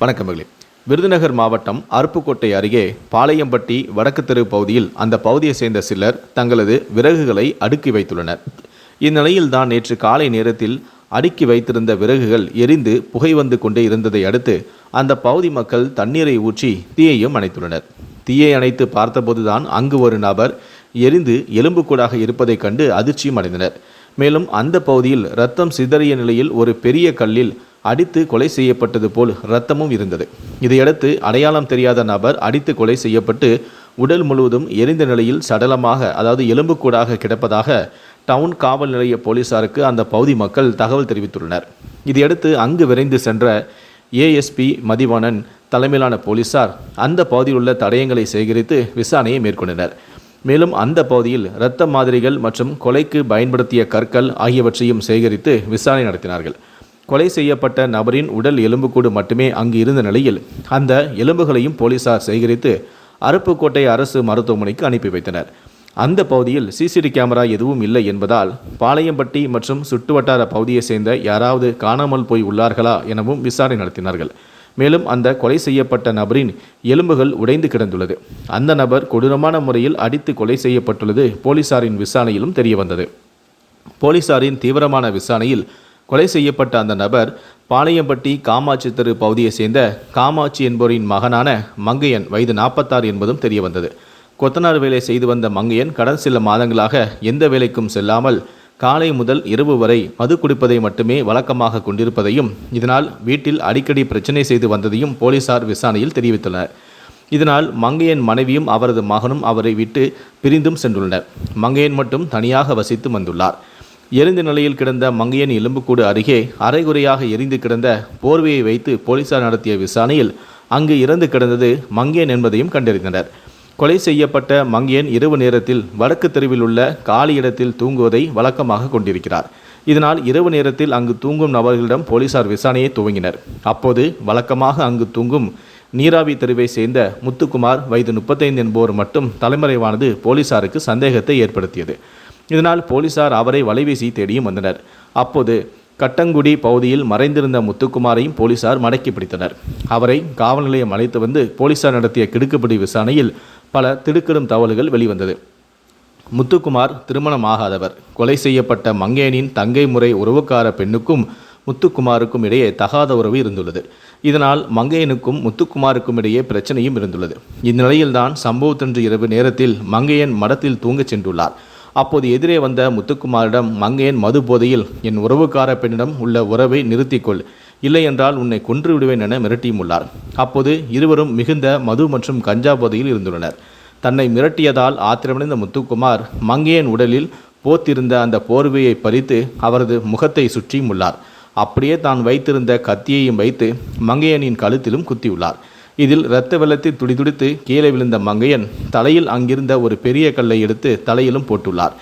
வணக்கம் மகளே. விருதுநகர் மாவட்டம் அருப்புக்கோட்டை அருகே பாளையம்பட்டி வடக்கு தெரு பகுதியில் அந்த பகுதியை சேர்ந்த சிலர் தங்களது விறகுகளை அடுக்கி வைத்துள்ளனர். இந்நிலையில்தான் நேற்று காலை நேரத்தில் அடுக்கி வைத்திருந்த விறகுகள் எரிந்து புகை வந்து கொண்டே இருந்ததை அடுத்து அந்த பகுதி மக்கள் தண்ணீரை ஊற்றி தீயையும் அணைத்துள்ளனர். தீயை அணைத்து பார்த்தபோதுதான் அங்கு ஒரு நபர் எரிந்து எலும்புக்கூடாக இருப்பதைக் கண்டு அதிர்ச்சியும் அடைந்தனர். மேலும் அந்த பகுதியில் ரத்தம் சிதறிய நிலையில் ஒரு பெரிய கல்லில் அடித்து கொலை செய்யப்பட்டது போல் இரத்தமும் இருந்தது. இதையடுத்து அடையாளம் தெரியாத நபர் அடித்து கொலை செய்யப்பட்டு உடல் முழுவதும் எரிந்த நிலையில் சடலமாக அதாவது எலும்புக்கூடாக கிடப்பதாக டவுன் காவல் நிலைய போலீசாருக்கு அந்த பகுதி மக்கள் தகவல் தெரிவித்துள்ளனர். இதையடுத்து அங்கு விரைந்து சென்ற ஏஎஸ்பி மதிவாணன் தலைமையிலான போலீசார் அந்த பகுதியில் உள்ள தடயங்களை சேகரித்து விசாரணையை மேற்கொண்டனர். மேலும் அந்த பகுதியில் இரத்த மாதிரிகள் மற்றும் கொலைக்கு பயன்படுத்திய கற்கள் ஆகியவற்றையும் சேகரித்து விசாரணை நடத்தினார்கள். கொலை செய்யப்பட்ட நபரின் உடல் எலும்புக்கூடு மட்டுமே அங்கு இருந்த நிலையில் அந்த எலும்புகளையும் போலீசார் சேகரித்து அருப்புக்கோட்டை அரசு மருத்துவமனைக்கு அனுப்பி வைத்தனர். அந்த பகுதியில் சிசிடி கேமரா எதுவும் இல்லை என்பதால் பாளையம்பட்டி மற்றும் சுட்டுவட்டார பகுதியை சேர்ந்த யாராவது காணாமல் போய் உள்ளார்களா எனவும் விசாரணை நடத்தினார்கள். மேலும் அந்த கொலை செய்யப்பட்ட நபரின் எலும்புகள் உடைந்து கிடந்துள்ளது. அந்த நபர் கொடூரமான முறையில் அடித்து கொலை செய்யப்பட்டுள்ளது போலீசாரின் விசாரணையிலும் தெரியவந்தது. போலீசாரின் தீவிரமான விசாரணையில் கொலை செய்யப்பட்ட அந்த நபர் பாளையம்பட்டி காமாட்சி தெரு பகுதியை சேர்ந்த காமாட்சி என்பவரின் மகனான மங்கையன். வயது நாற்பத்தாறு என்பதும் தெரிய வந்தது கொத்தனார் வேலை செய்து வந்த மங்கையன் கடன் சில மாதங்களாக எந்த வேலைக்கும் செல்லாமல் காலை முதல் இரவு வரை மது குடிப்பதை மட்டுமே வழக்கமாக கொண்டிருப்பதையும் இதனால் வீட்டில் அடிக்கடி பிரச்சனை செய்து வந்ததையும் போலீசார் விசாரணையில் தெரிவித்தனர் இதனால் மங்கையன் மனைவியும் அவரது மகனும் அவரை விட்டு பிரிந்தும் சென்றுள்ளனர். மங்கையன் மட்டும் தனியாக வசித்து வந்துள்ளார். எரிந்த நிலையில் கிடந்த மங்கையன் எலும்புக்கூடு அருகே அரைகுறையாக எரிந்து கிடந்த போர்வையை வைத்து போலீசார் நடத்திய விசாரணையில் அங்கு இறந்து கிடந்தது மங்கையன் என்பதையும் கண்டறிந்தனர். கொலை செய்யப்பட்ட மங்கையன் இரவு நேரத்தில் வடக்கு தெருவில் உள்ள காலி இடத்தில் தூங்குவதை வழக்கமாக கொண்டிருக்கிறார். இதனால் இரவு நேரத்தில் அங்கு தூங்கும் நபர்களிடம் போலீசார் விசாரணையை துவங்கினர். அப்போது வழக்கமாக அங்கு தூங்கும் நீராவி தெருவை சேர்ந்த முத்துக்குமார் வயது முப்பத்தைந்து என்பவர் மட்டும் தலைமறைவானது போலீசாருக்கு சந்தேகத்தை ஏற்படுத்தியது. இதனால் போலீசார் அவரை வலைவீசி தேடியும் வந்தனர். அப்போது கட்டங்குடி பகுதியில் மறைந்திருந்த முத்துக்குமாரையும் போலீசார் மடக்கி பிடித்தனர். அவரை காவல் நிலையம் அழைத்து வந்து போலீசார் நடத்திய கிடுக்குப்பிடி விசாரணையில் பல திடுக்கிடும் தகவல்கள் வெளிவந்தது. முத்துக்குமார் திருமணமாகாதவர். கொலை செய்யப்பட்ட மங்கையனின் தங்கை முறை உறவுக்கார பெண்ணுக்கும் முத்துக்குமாருக்கும் இடையே தகாத உறவு இருந்துள்ளது. இதனால் மங்கையனுக்கும் முத்துக்குமாருக்கும் இடையே பிரச்சனையும் இருந்துள்ளது. இந்நிலையில்தான் சம்பவத்தன்று இரவு நேரத்தில் மங்கையன் மடத்தில் தூங்கச் சென்றுள்ளார். அப்போது எதிரே வந்த முத்துக்குமாரிடம் மங்கையன் மது போதையில்? என் உறவுக்கார பெண்ணிடம் உள்ள உறவை நிறுத்திக்கொள். இல்லையென்றால் உன்னை கொன்று விடுவேன் என மிரட்டியும் உள்ளார். அப்போது இருவரும் மிகுந்த மது மற்றும் கஞ்சா போதையில் இருந்துள்ளனர். தன்னை மிரட்டியதால் ஆத்திரமடைந்த முத்துக்குமார் மங்கையன் உடலில் போத்திருந்த அந்த போர்வையை பறித்து அவரது முகத்தை சுற்றியும் உள்ளார். அப்படியே தான் வைத்திருந்த கத்தியையும் வைத்து மங்கையனின் கழுத்திலும் குத்தியுள்ளார். இதில் இரத்த வெள்ளத்தில் துடிதுடித்து கீழே விழுந்த மங்கையன் தலையில் அங்கிருந்த ஒரு பெரிய கல்லை எடுத்து தலையிலும் போட்டுள்ளார்.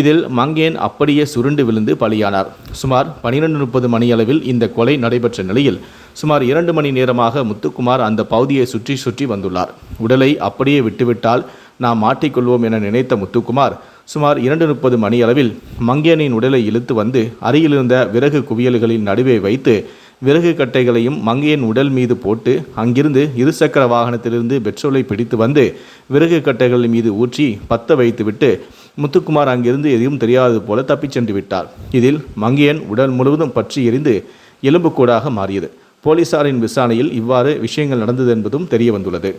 இதில் மங்கையன் அப்படியே சுருண்டு விழுந்து பலியானார். சுமார் பனிரெண்டு முப்பது மணியளவில் இந்த கொலை நடைபெற்ற நிலையில் சுமார் இரண்டு மணி நேரமாக முத்துக்குமார் அந்த பகுதியை சுற்றி சுற்றி வந்துள்ளார். உடலை அப்படியே விட்டுவிட்டால் நாம் மாட்டிக்கொள்வோம் என நினைத்த முத்துக்குமார் சுமார் இரண்டு முப்பது மணியளவில் மங்கையனின் உடலை இழுத்து வந்து அருகிலிருந்த விறகு குவியல்களின் நடுவே வைத்து விறகு கட்டைகளையும் மங்கையன் உடல் மீது போட்டு அங்கிருந்து இருசக்கர வாகனத்திலிருந்து பெட்ரோலை பிடித்து வந்து விறகு கட்டைகள் மீது ஊற்றி பத்த வைத்துவிட்டு முத்துக்குமார் அங்கிருந்து எதுவும் தெரியாதது போல தப்பிச் சென்று விட்டார். இதில் மங்கையன் உடல் முழுவதும் பற்றி எரிந்து எலும்புக்கூடாக மாறியது. போலீசாரின் விசாரணையில் இவ்வாறு விஷயங்கள் நடந்தது என்பதும் தெரிய வந்துள்ளது